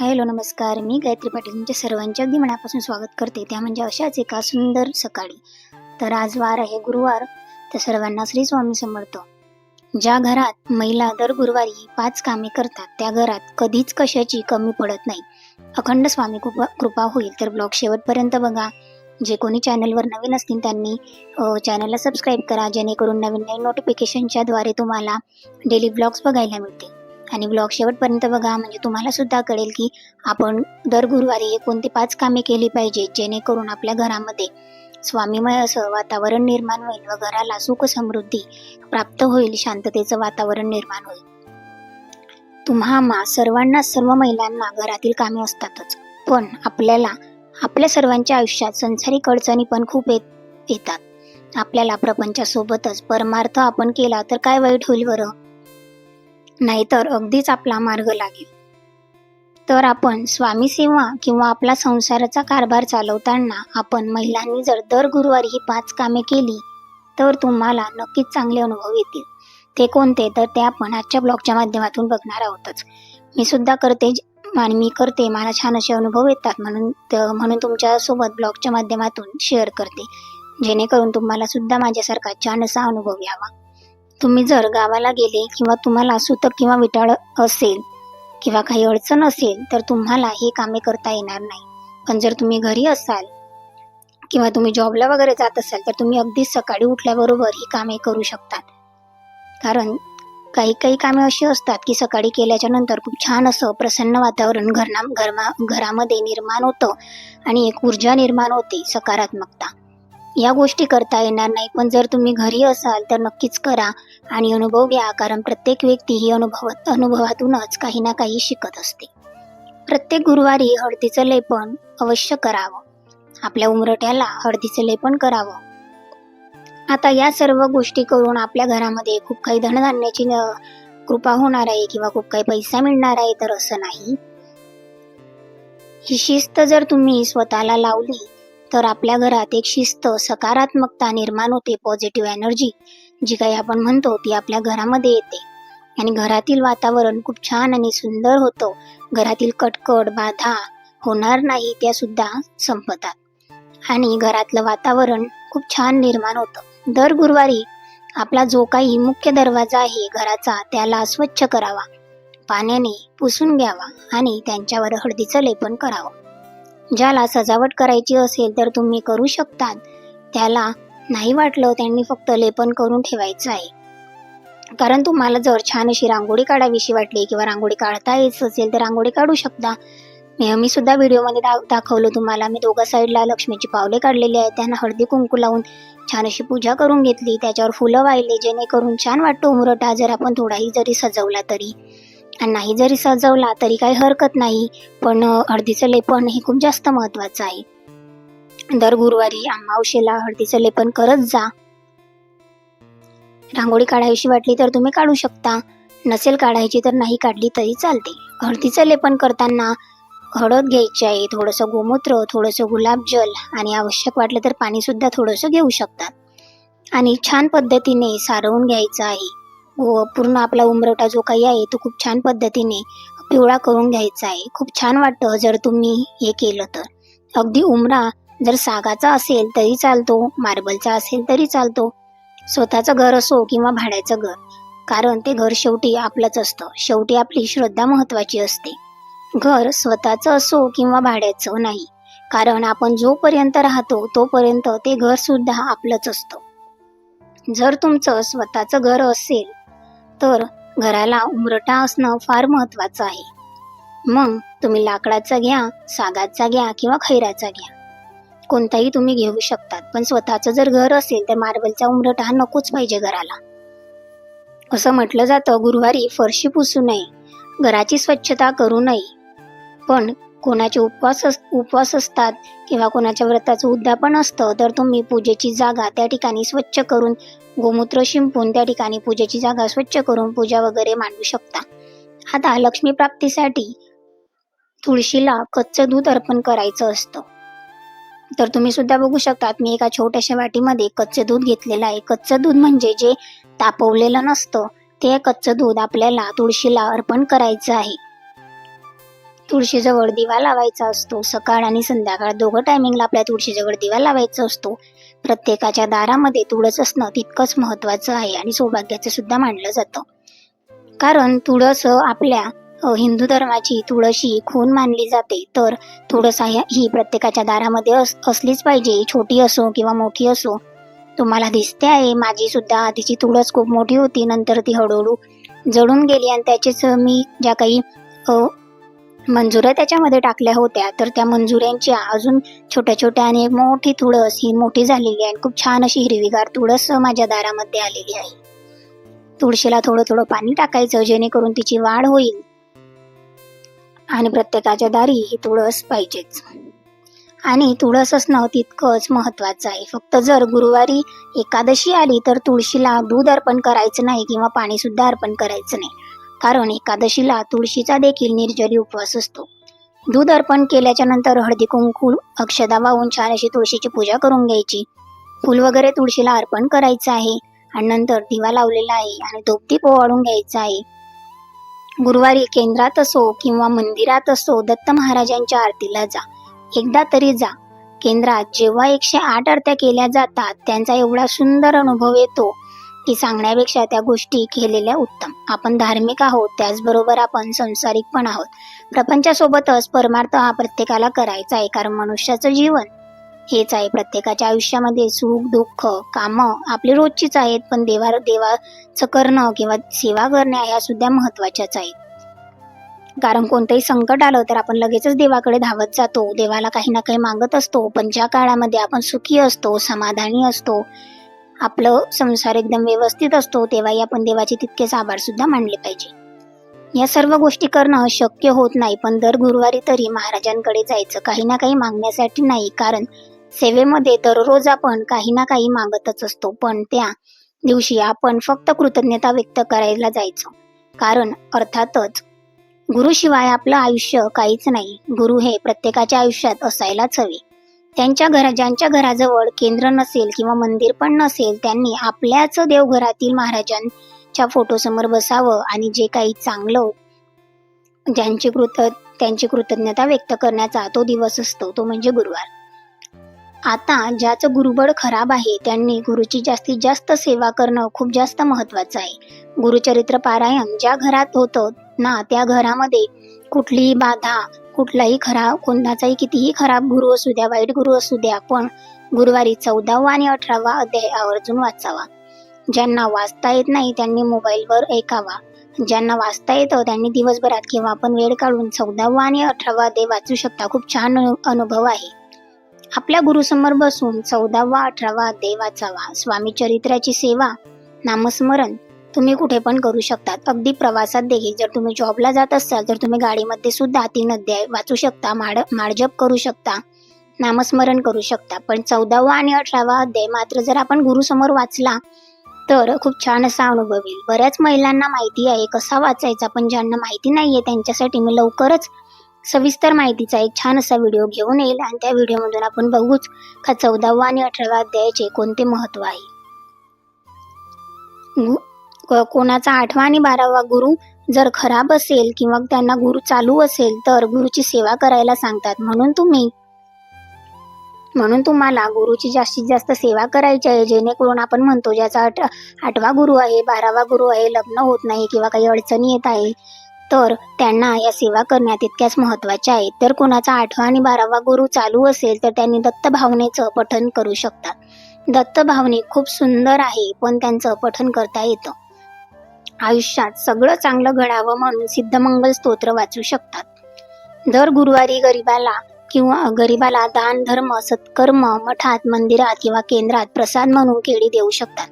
Hello नमस्कार. मी गायत्री पाटील. तुमच्या सर्वांच्या अगदी मनापासून स्वागत करते. त्या म्हणजे अशाच एका सुंदर सकाळी. तर आज वार आहे गुरुवार. तर सर्वांना श्री स्वामी समर्थ. ज्या घरात महिला दर गुरुवारी पाच कामे करतात त्या घरात कधीच कशाची कमी पडत नाही. अखंड स्वामी कृपा कृपा होईल. तर ब्लॉग शेवटपर्यंत बघा. जे कोणी चॅनलवर नवीन असतील त्यांनी चॅनलला सबस्क्राईब करा. जेणेकरून नवीन नवीन नोटिफिकेशनच्या द्वारे तुम्हाला डेली ब्लॉग्स बघायला मिळतील. आणि ब्लॉग शेवटपर्यंत बघा. म्हणजे तुम्हाला सुद्धा कळेल की आपण दर गुरुवारी कोणती पाच कामे केली पाहिजे जेणेकरून आपल्या घरामध्ये स्वामीमय असं वातावरण निर्माण होईल व घराला सुख समृद्धी प्राप्त होईल शांततेचं वातावरण निर्माण होईल. तुम्हा सर्वांना सर्व महिलांना घरातील कामे असतातच. पण आपल्याला आपल्या सर्वांच्या आयुष्यात संसारिक अडचणी पण खूप येत येतात. आपल्याला प्रपंचासोबतच परमार्थ आपण केला तर काय वाईट होईल बरं? नाहीतर अगदीच आपला मार्ग लागेल. तर आपण स्वामी सेवा किंवा आपला संसाराचा कारभार चालवताना आपण महिलांनी जर दर गुरुवारी ही पाच कामे केली तर तुम्हाला नक्कीच चांगले अनुभव येतील. ते कोणते? तर ते आपण आजच्या ब्लॉगच्या माध्यमातून बघणार आहोतच. मी सुद्धा करते आणि मी करते. मला छान असे अनुभव येतात म्हणून म्हणून तुमच्यासोबत ब्लॉगच्या माध्यमातून शेअर करते. जेणेकरून तुम्हाला सुद्धा माझ्यासारखा छान असा अनुभव यावा. तुम्ही जर गावाला गेले किंवा तुम्हाला सुतक किंवा विटाळ असेल किंवा काही अडचण असेल तर तुम्हाला ही कामे करता येणार नाही. पण जर तुम्ही घरी असाल किंवा तुम्ही जॉबला वगैरे जात असाल तर तुम्ही अगदी सकाळी उठल्याबरोबर ही कामे करू शकतात. कारण काही काही कामे अशी असतात की सकाळी केल्याच्यानंतर खूप छान असं प्रसन्न वातावरण घरणा घरमा घरामध्ये निर्माण होतं आणि एक ऊर्जा निर्माण होते सकारात्मकता. या गोष्टी करता येणार नाही. पण जर तुम्ही घरी असाल तर नक्कीच करा आणि अनुभव घ्या कारण प्रत्येक व्यक्ती ही अनुभव अनुभवातूनच काही ना काही शिकत असते. प्रत्येक गुरुवारी हळदीचं लेपन अवश्य करावं. आपल्या उमरट्याला हळदीचं लेपन करावं. आता या सर्व गोष्टी करून आपल्या घरामध्ये खूप काही धनधान्याची कृपा होणार आहे किंवा खूप काही पैसा मिळणार आहे तर असं नाही. ही शिस्त जर तुम्ही स्वतःला लावली तर आपल्या घरात एक शिस्त सकारात्मकता निर्माण होते पॉझिटिव्ह एनर्जी जी काही आपण म्हणतो ती आपल्या घरामध्ये येते. आणि घरातील वातावरण खूप छान आणि सुंदर होतं. घरातील कटकट बाधा होणार नाही त्या सुद्धा संपतात. आणि घरातलं वातावरण खूप छान निर्माण होतं. दर गुरुवारी आपला जो काही मुख्य दरवाजा आहे घराचा त्याला स्वच्छ करावा. पाण्याने पुसून घ्यावा आणि त्यांच्यावर हळदीचं लेपन करावं. ज्याला सजावट करायची असेल तर तुम्ही करू शकतात. त्याला नाही वाटलं त्यांनी फक्त लेपन करून ठेवायचं आहे. कारण तुम्हाला जर छान अशी रांगोळी काढावीशी वाटली किंवा रांगोळी काढता येत असेल तर रांगोळी काढू शकता. मी सुद्धा व्हिडिओमध्ये दा दाखवलं तुम्हाला. मी दोघा साईडला लक्ष्मीची पावले काढलेली आहेत. त्यांना हळदी कुंकू लावून छान अशी पूजा करून घेतली. त्याच्यावर फुलं वाहिले जेणेकरून छान वाटतो उमरटा जर आपण थोडाही जरी सजवला तरी. आणि नाही जरी सजवला तरी काही हरकत नाही पण हळदीचं लेपन हे खूप जास्त महत्त्वाचं आहे. दर गुरुवारी अमावशेला हळदीचं लेपन करत जा. रांगोळी काढावीशी वाटली तर तुम्ही काढू शकता. नसेल काढायची तर नाही काढली तरी चालते. हळदीचं लेपन करताना हळद घ्यायची आहे थोडंसं गोमूत्र थोडंसं गुलाबजल आणि आवश्यक वाटलं तर पाणीसुद्धा थोडंसं घेऊ शकतात. आणि छान पद्धतीने सारवून घ्यायचं आहे. व पूर्ण आपला उमरवटा जो काही आहे तो खूप छान पद्धतीने पिवळा करून घ्यायचा आहे. खूप छान वाटतं जर तुम्ही हे केलं तर. अगदी उमरा जर सागाचा असेल तरी चालतो मार्बलचा असेल तरी चालतो. स्वतःचं घर असो किंवा भाड्याचं घर. कारण ते घर शेवटी आपलंच असतं. शेवटी आपली श्रद्धा महत्वाची असते. घर स्वतःचं असो किंवा भाड्याचं नाही. कारण आपण जोपर्यंत राहतो तोपर्यंत ते घर सुद्धा आपलंच असतं. जर तुमचं स्वतःचं घर असेल तर घराला उमरटा असणं फार महत्वाचं आहे. मग तुम्ही लाकडाचा घ्या सागाचा घ्या किंवा खैराचा घ्या. कोणताही तुम्ही घेऊ शकतात पण स्वतःचं जर घर असेल तर मार्बलचा उमरट हा नकोच पाहिजे घराला. असं म्हटलं जातं गुरुवारी फरशी पुसू नये घराची स्वच्छता करू नये. पण कोणाचे उपवास उपवास असतात किंवा कोणाच्या व्रताचं उद्यापन असतं तर तुम्ही पूजेची जागा त्या ठिकाणी स्वच्छ करून गोमूत्र शिंपून त्या ठिकाणी पूजेची जागा स्वच्छ करून पूजा वगैरे मांडू शकता. आता लक्ष्मी प्राप्तीसाठी तुळशीला कच्चं दूध अर्पण करायचं असतं. तर तुम्ही सुद्धा बघू शकतात मी एका छोट्याशा वाटीमध्ये कच्चं दूध घेतलेलं आहे. कच्चं दूध म्हणजे जे तापवलेलं नसतं ते कच्चं दूध आपल्याला तुळशीला अर्पण करायचं आहे. तुळशीजवळ दिवा लावायचा असतो. सकाळ आणि संध्याकाळ दोघं टायमिंगला आपल्या तुळशीजवळ दिवा लावायचा असतो. प्रत्येकाच्या दारामध्ये तुळस असणं तितकंच महत्त्वाचं आहे आणि सौभाग्याचं सुद्धा मानलं जातं. कारण तुळस आपल्या हिंदू धर्माची तुळशी खून मानली जाते. तर तुळस ही प्रत्येकाच्या दारामध्ये अस असलीच पाहिजे. छोटी असो किंवा मोठी असो. तुम्हाला दिसते आहे माझी सुद्धा आधीची तुळस खूप मोठी होती नंतर ती हळूहळू जळून गेली आणि त्याचेच मी ज्या काही मंजुऱ्या त्याच्यामध्ये टाकल्या होत्या. तर त्या मंजुऱ्यांच्या अजून छोट्या छोट्या आणि मोठी तुळस ही मोठी झालेली आहे. आणि खूप छान अशी हिरवीगार तुळस माझ्या दारामध्ये आलेली आहे. तुळशीला थोडं थोडं पाणी टाकायचं जेणेकरून तिची वाढ होईल. आणि प्रत्येकाच्या दारी ही तुळस पाहिजेच. आणि तुळस असणं तितकंच महत्वाचं आहे. फक्त जर गुरुवारी एकादशी आली तर तुळशीला दूध अर्पण करायचं नाही किंवा पाणी सुद्धा अर्पण करायचं नाही. कारण एकादशीला तुळशीचा देखील निर्जरी उपवास असतो. दूध अर्पण केल्याच्यानंतर हळदी कुंकू अक्षदा वाहून छान अशी तुळशीची पूजा करून घ्यायची. फुल वगैरे तुळशीला अर्पण करायचं आहे आणि नंतर दिवा लावलेला आहे आणि धूपदीप ओवाळून घ्यायचा आहे. गुरुवारी केंद्रात असो किंवा मंदिरात असो दत्त महाराजांच्या आरतीला जा. एकदा तरी जा. केंद्रात जेव्हा एकशे आठ आरत्या केल्या जातात त्यांचा एवढा सुंदर अनुभव येतो की सांगण्यापेक्षा त्या गोष्टी केलेल्या उत्तम. आपण धार्मिक आहोत त्याचबरोबर आपण संसारिक पण आहोत. प्रपंचासोबतच परमार्थ हा प्रत्येकाला करायचा आहे कारण मनुष्याचं जीवन हेच आहे. प्रत्येकाच्या आयुष्यामध्ये सुख दुःख कामं आपली रोजचीच आहेत पण देवा देवाचं करणं किंवा सेवा करणे ह्या सुद्धा महत्वाच्याच आहेत. कारण कोणतंही संकट आलं तर आपण लगेचच देवाकडे धावत जातो. देवाला काही ना काही मागत असतो पण ज्या काळामध्ये आपण सुखी असतो समाधानी असतो आपलं संसार एकदम व्यवस्थित असतो तेव्हाही आपण देवाचे तितकेच आभार सुद्धा मानले पाहिजे. या सर्व गोष्टी करणं शक्य होत नाही पण दर गुरुवारी तरी महाराजांकडे जायचं काही ना काही मागण्यासाठी नाही कारण सेवेमध्ये दररोज आपण काही ना काही मागतच असतो. पण त्या दिवशी आपण फक्त कृतज्ञता व्यक्त करायला जायचो. कारण अर्थातच गुरुशिवाय आपलं आयुष्य काहीच नाही. गुरु हे प्रत्येकाच्या आयुष्यात असायलाच हवे. त्यांच्या घरा ज्यांच्या घराजवळ केंद्र नसेल किंवा मंदिर पण नसेल त्यांनी आपल्याच देवघरातील महाराजांच्या फोटोसमोर बसावं आणि जे काही चांगलं ज्यांची कृत त्यांची कृतज्ञता व्यक्त करण्याचा तो दिवस असतो तो म्हणजे गुरुवार. आता ज्याचं गुरुबळ खराब आहे त्यांनी गुरुची जास्तीत जास्त सेवा करणं खूप जास्त महत्वाचं आहे. गुरुचरित्र पारायण ज्या घरात होतं ना त्या घरामध्ये कुठलीही बाधा कुठलाही खराब कोणाचाही कितीही खराब गुरु असू द्या वाईट गुरु असू द्या पण गुरुवारी चौदावा आणि अठरावा अध्याय आवर्जून वाचावा. ज्यांना वाचता येत नाही त्यांनी मोबाईलवर ऐकावा. ज्यांना वाचता येतं त्यांनी दिवसभरात किंवा आपण वेळ काढून चौदावा आणि अठरावा अध्याय वाचू शकता. खूप छान अनु- अनुभव आहे. आपल्या गुरुसमोर बसून चौदावा अठरावा अध्याय वाचावा. स्वामी चरित्राची सेवा नामस्मरण तुम्ही कुठे पण करू शकतात अगदी प्रवासात देखील जर तुम्ही जॉबला जात असाल तर तुम्ही गाडीमध्ये सुद्धा तीन अध्याय वाचू शकता माड माडजप करू शकता नामस्मरण करू शकता. पण चौदावा आणि अठरावा अध्याय मात्र जर आपण गुरुसमोर वाचला तर खूप छान असा अनुभव येईल. बऱ्याच महिलांना माहिती आहे कसा वाचायचा पण ज्यांना माहिती नाही आहे त्यांच्यासाठी मी लवकरच सविस्तर माहितीचा एक छान असा व्हिडिओ घेऊन येईल आणि त्या व्हिडिओमधून आपण बघूच का चौदावा आणि अठरावा अध्यायाचे कोणते महत्त्व आहे. कोणाचा आठवा आणि बारावा गुरु जर खराब असेल किंवा त्यांना गुरु चालू असेल तर गुरुची सेवा करायला सांगतात. म्हणून तुम्ही म्हणून तुम्हाला गुरुची जास्तीत जास्त सेवा करायची आहे जेणेकरून आपण म्हणतो ज्याचा आठ आठवा गुरु आहे बारावा गुरु आहे लग्न होत नाही किंवा काही अडचणी येत आहे तर त्यांना या सेवा करण्यात तितक्याच महत्त्वाच्या आहेत. तर कोणाचा आठवा आणि बारावा गुरु चालू असेल तर त्यांनी दत्त भावनेचं पठन करू शकतात. दत्त भावने खूप सुंदर आहे पण त्यांचं पठन करता येतं. आयुष्यात सगळं चांगलं घडावं म्हणून सिद्धमंगल स्तोत्र वाचू शकतात. दर गुरुवारी गरिबाला किंवा गरिबाला दान धर्म सत्कर्म मठात मंदिरात किंवा केंद्रात प्रसाद म्हणून केळी देऊ शकतात.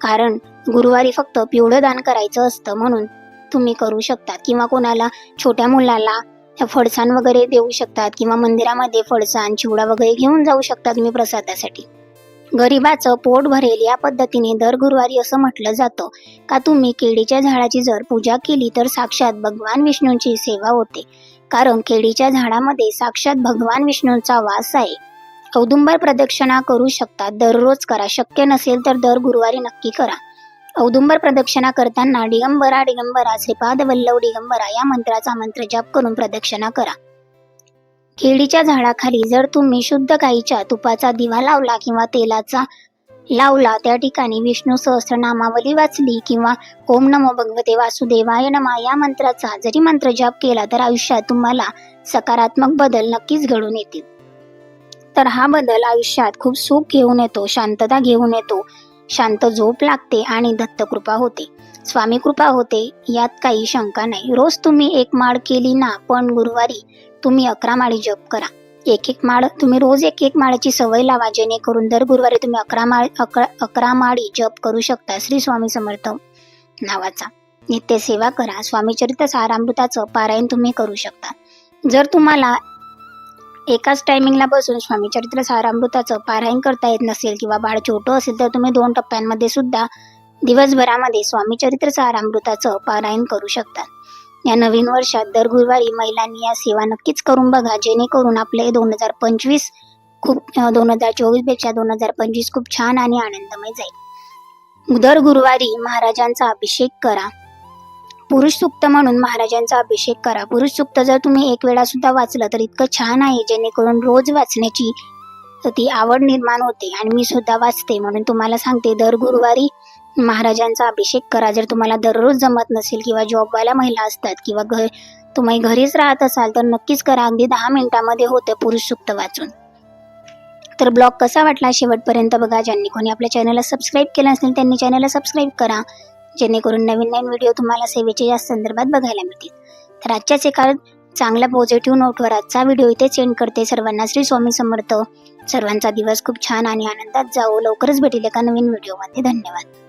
कारण गुरुवारी फक्त पिवळं दान करायचं असतं म्हणून तुम्ही करू शकतात. किंवा कोणाला छोट्या मुलाला फडसाण वगैरे देऊ शकतात किंवा मंदिरामध्ये फडसाण चिवडा वगैरे घेऊन जाऊ शकता तुम्ही प्रसादासाठी. गरिबाचं पोट भरेल या पद्धतीने दर गुरुवारी असं म्हटलं जातं. का तुम्ही केळीच्या झाडाची जर पूजा केली तर साक्षात भगवान विष्णूंची सेवा होते. कारण केळीच्या झाडामध्ये साक्षात भगवान विष्णूंचा वास आहे. औदुंबर प्रदक्षिणा करू शकता. दररोज करा. शक्य नसेल तर दर गुरुवारी नक्की करा. औदुंबर प्रदक्षिणा करताना डिगंबरा डिगंबरा श्रीपाद वल्लव डिगंबरा या मंत्राचा मंत्र जप करून प्रदक्षिणा करा. केळीच्या झाडाखाली जर तुम्ही शुद्ध गाईच्या तुपाचा दिवा लावला किंवा तेलाचा लावला त्या ठिकाणी विष्णू सहस्रनामावली वाचली किंवा ओम नमो भगवते वासुदेवाय नमा या मंत्राचा जरी मंत्र जप केला तर आयुष्यात तुम्हाला सकारात्मक बदल नक्कीच घडून येतील. तर हा बदल आयुष्यात खूप सुख घेऊन येतो शांतता घेऊन येतो शांत झोप लागते आणि दत्तकृपा होते. स्वामी कृपा होते यात काही शंका नाही. रोज तुम्ही एक माळ केली ना पण गुरुवारी तुम्ही अकरा माळी जप करा. एक एक माळ तुम्ही रोज एक एक माळाची सवय लावा जेणेकरून दर गुरुवारी तुम्ही अकरा माळ अकरा अकरा माळी जप करू शकता श्री स्वामी समर्थ नावाचा. नित्य सेवा करा स्वामीचरित्र सारामृताचं पारायण तुम्ही करू शकता. जर तुम्हाला एकाच टायमिंगला बसून स्वामीचरित्र सारामृताचं पारायण करता येत नसेल किंवा बाळ छोटं असेल तर तुम्ही दोन टप्प्यांमध्ये सुद्धा दिवसभरामध्ये स्वामीचरित्र सारामृताचं पारायण करू शकता. या नवीन वर्षात दर गुरुवारी महिलांनी या सेवा नक्कीच करून बघा. जेणेकरून आपले दोन हजार पंचवीस खूप दोन हजार चोवीसपेक्षा दोन हजार पंचवीस खूप छान आणि आनंदमय जाईल. दर गुरुवारी महाराजांचा अभिषेक करा. पुरुष सुक्त म्हणून महाराजांचा अभिषेक करा. पुरुष सुक्त जर तुम्ही एक वेळा सुद्धा वाचलं तर इतकं छान आहे. जेणेकरून रोज वाचण्याची ती आवड निर्माण होते आणि मी सुद्धा वाचते म्हणून तुम्हाला सांगते. दर गुरुवारी महाराजांचा अभिषेक करा. जर तुम्हाला दररोज जमत नसेल किंवा जॉबवाल्या महिला असतात किंवा घर तुम्ही घरीच राहत असाल तर नक्कीच करा. अगदी दहा मिनिटामध्ये होतं पुरुष सुक्त वाचून. तर ब्लॉग कसा वाटला शेवटपर्यंत बघा. ज्यांनी कोणी आपल्या चॅनलला सबस्क्राईब केलं असेल त्यांनी चॅनलला सबस्क्राईब करा. जेणेकरून नवीन नवीन व्हिडिओ तुम्हाला सेवेच्या या संदर्भात बघायला मिळतील. तर आजच्याच एका चांगल्या पॉझिटिव्ह नोटवर आजचा व्हिडिओ इथे सेंड करते. सर्वांना श्री स्वामी समर्थ. सर्वांचा दिवस खूप छान आणि आनंदात जाऊ लवकरच भेटेल एका नवीन व्हिडिओमध्ये धन्यवाद.